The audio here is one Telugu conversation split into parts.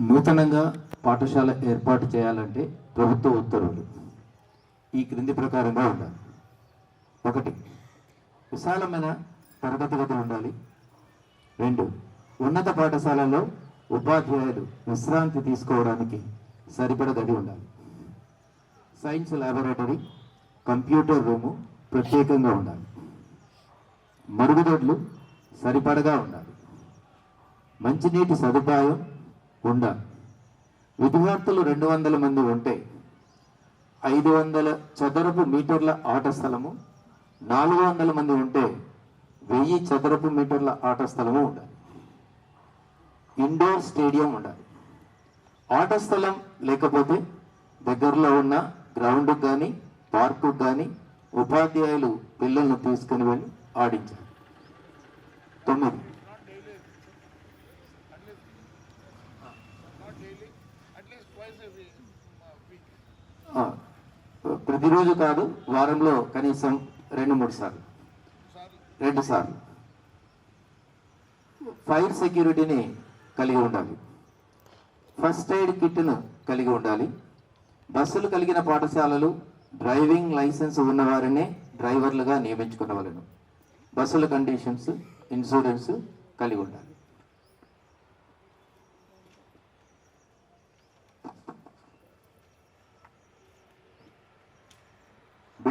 నూతనంగా పాఠశాల ఏర్పాటు చేయాలంటే ప్రభుత్వ ఉత్తర్వులు ఈ క్రింది ప్రకారంగా ఉండాలి. ఒకటి విశాలమైన తరగతి గది ఉండాలి. రెండు ఉన్నత పాఠశాలలో ఉపాధ్యాయులు విశ్రాంతి తీసుకోవడానికి సరిపడ గది ఉండాలి. సైన్స్ ల్యాబొరేటరీ కంప్యూటర్ రూము ప్రత్యేకంగా ఉండాలి. మరుగుదొడ్లు సరిపడగా ఉండాలి. మంచినీటి సదుపాయం ఉండాలి విద్యార్థులు రెండు వందల మంది ఉంటే ఐదు వందల చదరపు మీటర్ల ఆట స్థలము నాలుగు వందల మంది ఉంటే వెయ్యి చదరపు మీటర్ల ఆట స్థలము ఉండాలి. ఇండోర్ స్టేడియం ఉండాలి. ఆట స్థలం లేకపోతే దగ్గరలో ఉన్న గ్రౌండ్కి కానీ పార్కు కానీ ఉపాధ్యాయులు పిల్లలను తీసుకుని వెళ్ళి ఆడించాలి. తొమ్మిది. ప్రతిరోజు కాదు వారంలో కనీసం రెండు మూడు సార్లు. రెండు సార్లు. ఫైర్ సెక్యూరిటీని కలిగి ఉండాలి. ఫస్ట్ ఎయిడ్ కిట్ను కలిగి ఉండాలి. బస్సులు కలిగిన పాఠశాలలు డ్రైవింగ్ లైసెన్స్ ఉన్నవారినే డ్రైవర్లుగా నియమించుకునవలను బస్సుల కండిషన్స్ ఇన్సూరెన్స్ కలిగి ఉండాలి.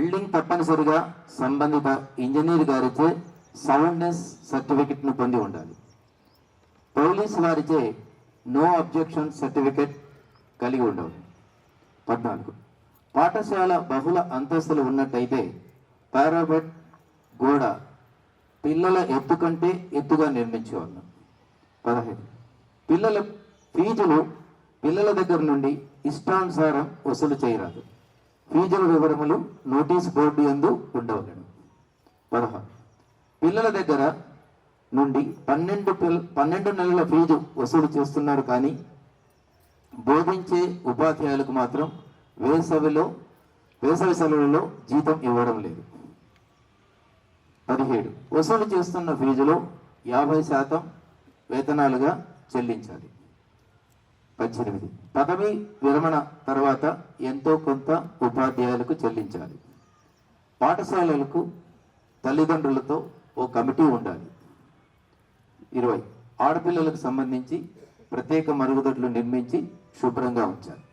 బిల్డింగ్ తప్పనిసరిగా సంబంధిత ఇంజనీర్ గారిచే సౌండ్నెస్ సర్టిఫికెట్ను పొంది ఉండాలి. పోలీస్ వారిచే నో అబ్జెక్షన్ సర్టిఫికెట్ కలిగి ఉండవు పద్నాలుగు. పాఠశాల బహుళ అంతస్తులు ఉన్నట్టయితే పారాబెట్ గోడ పిల్లల ఎత్తు కంటే ఎత్తుగా నిర్మించేవాళ్ళు. పదహైదు. పిల్లల ఫీజులు పిల్లల దగ్గర నుండి ఇష్టానుసారం వసూలు చేయరాదు. ఫీజుల వివరములు నోటీస్ బోర్డు యందు ఉండవలను. పదహారు పిల్లల దగ్గర నుండి పన్నెండు పిల్ల పన్నెండు నెలల ఫీజు వసూలు చేస్తున్నారు కానీ బోధించే ఉపాధ్యాయులకు మాత్రం వేసవిలో వేసవి సెలవులలో జీతం ఇవ్వడం లేదు. పదిహేడు. వసూలు చేస్తున్న ఫీజులో యాభై శాతం వేతనాలుగా చెల్లించాలి. పద్దెనిమిది. పదవి విరమణ తర్వాత ఎంతో కొంత ఉపాధ్యాయులకు చెల్లించాలి. పాఠశాలలకు తల్లిదండ్రులతో ఓ కమిటీ ఉండాలి. ఇరవై. ఆడపిల్లలకు సంబంధించి ప్రత్యేక మరుగుదొడ్లు నిర్మించి శుభ్రంగా ఉంచాలి.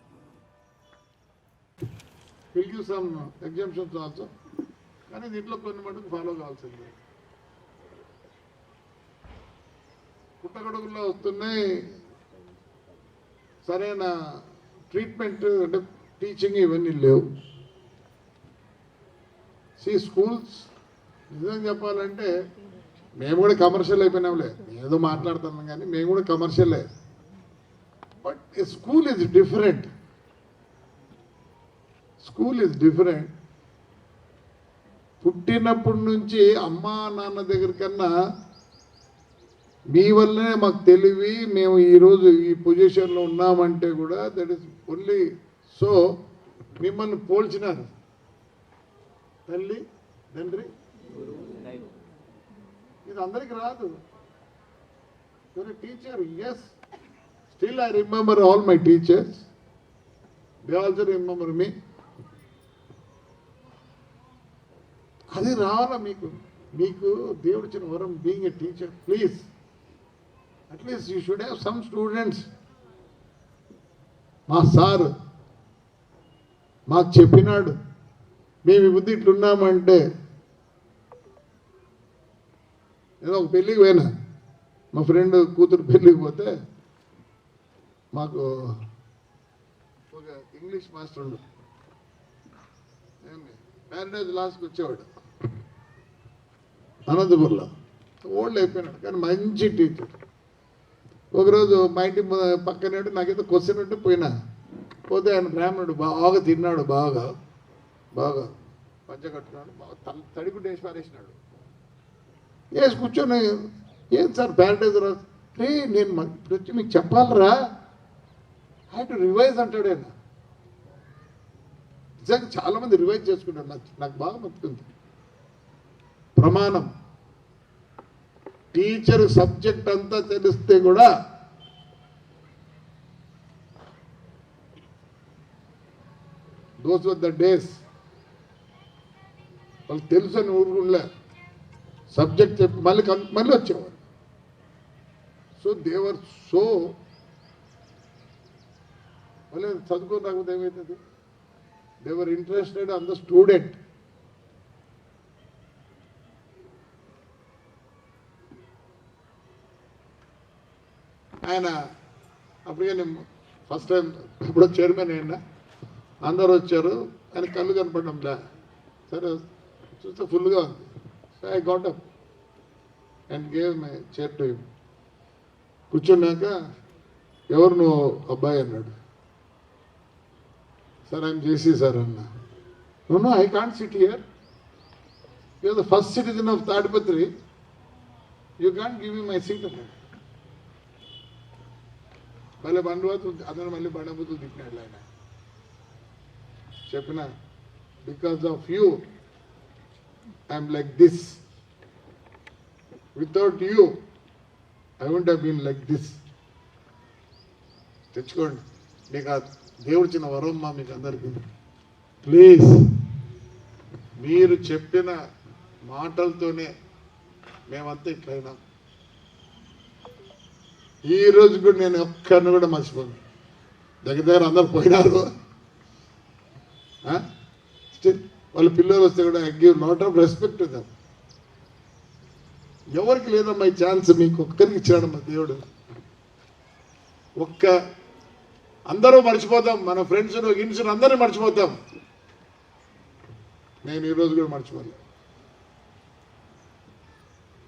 Will give some exemptions also కానీ దీంట్లో కొన్ని మటుకు ఫాలో కావాల్సిందే. పుట్టగొడుగుల్లో వస్తున్నాయి. సరైన ట్రీట్మెంట్ అంటే టీచింగ్ ఇవన్నీ లేవు. సి స్కూల్స్ నిజం చెప్పాలంటే మేము కూడా కమర్షియల్ అయిపోయినాంలే. ఏదో మాట్లాడుతున్నాం కానీ మేము కూడా కమర్షియలే. But school is different. School is different. పుట్టినప్పటి నుంచి అమ్మా నాన్న దగ్గర కన్నా మీ వల్లనే మాకు తెలివి మేము ఈరోజు ఈ పొజిషన్లో ఉన్నామంటే కూడా దట్ ఇస్ ఓన్లీ సో మిమ్మల్ని పోల్చినారు. తల్లి తండ్రి? ఇది అందరికి రాదు. Teacher is still I remember all my teachers they also remember me అది రావాలా మీకు? మీకు దేవుడిచ్చిన వరం being a teacher please at least you should have some students మా సార్ మాకు చెప్పినాడు మేము ఈ బుద్ధి ఇట్లున్నామంటే ఏదో ఒక పెళ్ళికి పోయినా. మా ఫ్రెండ్ కూతురు పెళ్ళికి పోతే మాకు ఒక ఇంగ్లీష్ మాస్టర్ ఉండు. ప్యారడైజ్ లాస్ట్కి వచ్చేవాడు. అనంతపురంలో. ఓల్డ్ అయిపోయినాడు కానీ మంచి టీచర్. ఒకరోజు మా ఇంటి పక్కనే ఉంటే నాకేదో క్వశ్చన్ ఉంటే పోయినా. పోతే ఆయన బ్రాహ్మణుడు బాగా తిన్నాడు బాగా. బాగా. పంచ కట్టుకున్నాడు బాగా తల తడిగుడ్డ వేసి పారేసినాడు. వేసి కూర్చొని ఏం సార్ ప్యారడైజ్ రాదు రే నేను ఇప్పుడు వచ్చి మీకు చెప్పాలరా. ఐ టు రివైజ్ అంటాడు ఆయన. నిజంగా చాలామంది రివైజ్ చేసుకుంటారు. నాకు నాకు బాగా నచ్చుతుంది ప్రమాణం. టీచర్ సబ్జెక్ట్ అంతా తెలిస్తే కూడా దోస్ ఆఫ్ ద డేస్ వాళ్ళు తెలుసు అని ఊరుకుండా సబ్జెక్ట్ చెప్పి మళ్ళీ మళ్ళీ వచ్చేవారు. సో దేవర్ సో మళ్ళీ చదువుకుని రాకపోతే ఏమవుతుంది they were interested on the student ఆయన అప్పటికే నేను ఫస్ట్ టైం ఇప్పుడు చైర్మన్ అయినా అందరూ వచ్చారు ఆయన కళ్ళు కనపడంలే సరే చూస్తే ఫుల్గా ఉంది. So I got up and gave my chair to కూర్చున్నాక ఎవరు నువ్వు అబ్బాయి? అన్నాడు. సార్ ఆయన జేసీ సార్ అన్న. No I can't sit here you the first citizen of Tadipatri you can't give me my seat అన్నాడు. మళ్ళీ బండబతులు అతను మళ్ళీ బండబతులు తిప్పినాడు ఆయన. చెప్పిన? Because of you I'm like this without you I won't have been like this తెచ్చుకోండి. మీకు ఆ దేవుడు చిన్న వరం మా మీకు అందరికీ ప్లీజ్ మీరు చెప్పిన మాటలతోనే మేమంతా ఇట్లయినాం. ఈ రోజు కూడా నేను ఒక్కరిని కూడా మర్చిపోను. దగ్గర దగ్గర అందరు పోయినారు. స్టిల్ వాళ్ళ పిల్లలు వస్తే కూడా give lot of respect them ఎవరికి లేదమ్మా ఈ ఛాన్స్ మీకు ఒక్కరికి ఇచ్చాడమ్మా దేవుడు. ఒక్క అందరూ మర్చిపోతాం. మన ఫ్రెండ్స్ గిన్స్ అందరూ మర్చిపోతాం. నేను ఈ రోజు కూడా మర్చిపోలే.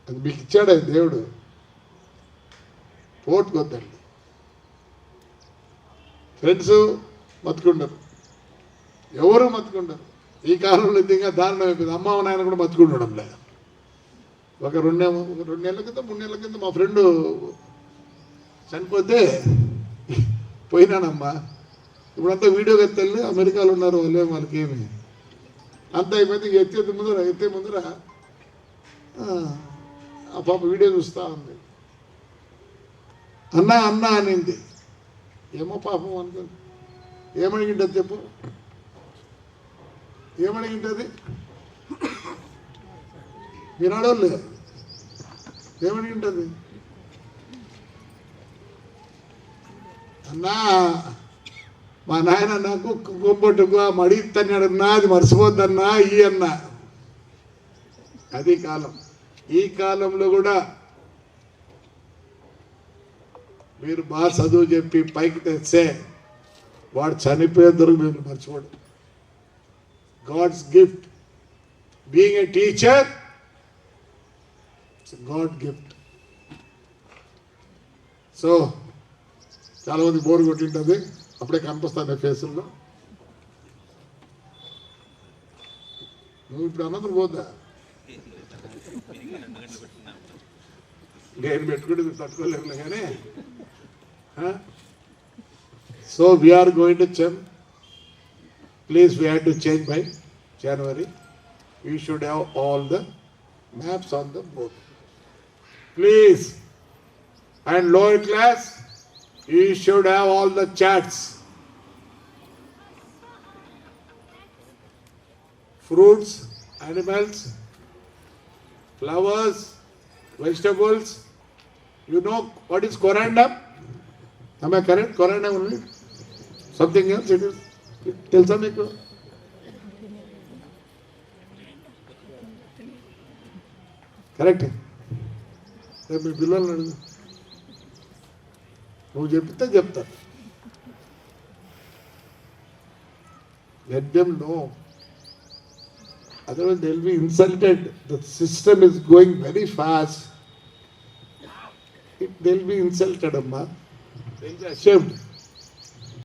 అది మీకు ఇచ్చాడు దేవుడు. పోటుకొద్దండి. ఫ్రెండ్స్ బతుకుండరు. ఎవరు బతుకుండరు. ఈ కాలంలో ఇంకా దారుణం అయిపోయింది. అమ్మ నాయన కూడా బతుకుండడం లేదు. ఒక రెండు ఒక రెండు నెలల కింద మూడు నెలల కింద మా ఫ్రెండు చనిపోతే పోయినానమ్మా. ఇప్పుడంతా వీడియో ఎత్తల్ని అమెరికాలో ఉన్నారు వాళ్ళే వాళ్ళకి ఏమి అంతా అయిపోయింది. ఇక ఎత్తే ముందర ఎత్తే ముందర ఆ పాప వీడియో చూస్తూ ఉంది. అన్నా అన్నా అనింది. ఏమో పాపం అనుకుంది. ఏమడిగింటది చెప్పు. ఏమడిగింటది వినడోళ్ళు అడవలే ఏమడిగింటది అన్నా మా నాయన నాకు ఆ మడి తన్నాడన్నా అది మర్చిపోద్దన్నా ఈ అన్న. అది కాలం. ఈ కాలంలో కూడా మీరు బాగా చదువు చెప్పి పైకి తెస్తే వాడు చనిపోయేందుకు మీరు మర్చిపోడు. God's gift being a teacher god gift so చాలా మంది బోర్ కొట్టింటుంది. అప్పుడే కనిపిస్తాను ఫేసుల్లో. నువ్వు ఇప్పుడు అన్నది పోద్దా? నేను పెట్టుకుంటే తట్టుకోలేము కానీ So we are going to change. Please, we have to change by January. We should have all the maps on the board. Please. And lower class, you should have all the charts. Fruits, animals, flowers, vegetables. You know what is corundum? Am I correct? Corandum only? Something else it is? తెలుసా మీకు కరెక్ట్ రేపు మీ పిల్లల్ని అడుగు నువ్వు చెప్తే చెప్తా let them know Otherwise, they'll be insulted. The system is going very fast. It, they'll be insulted, Amma. Sempre.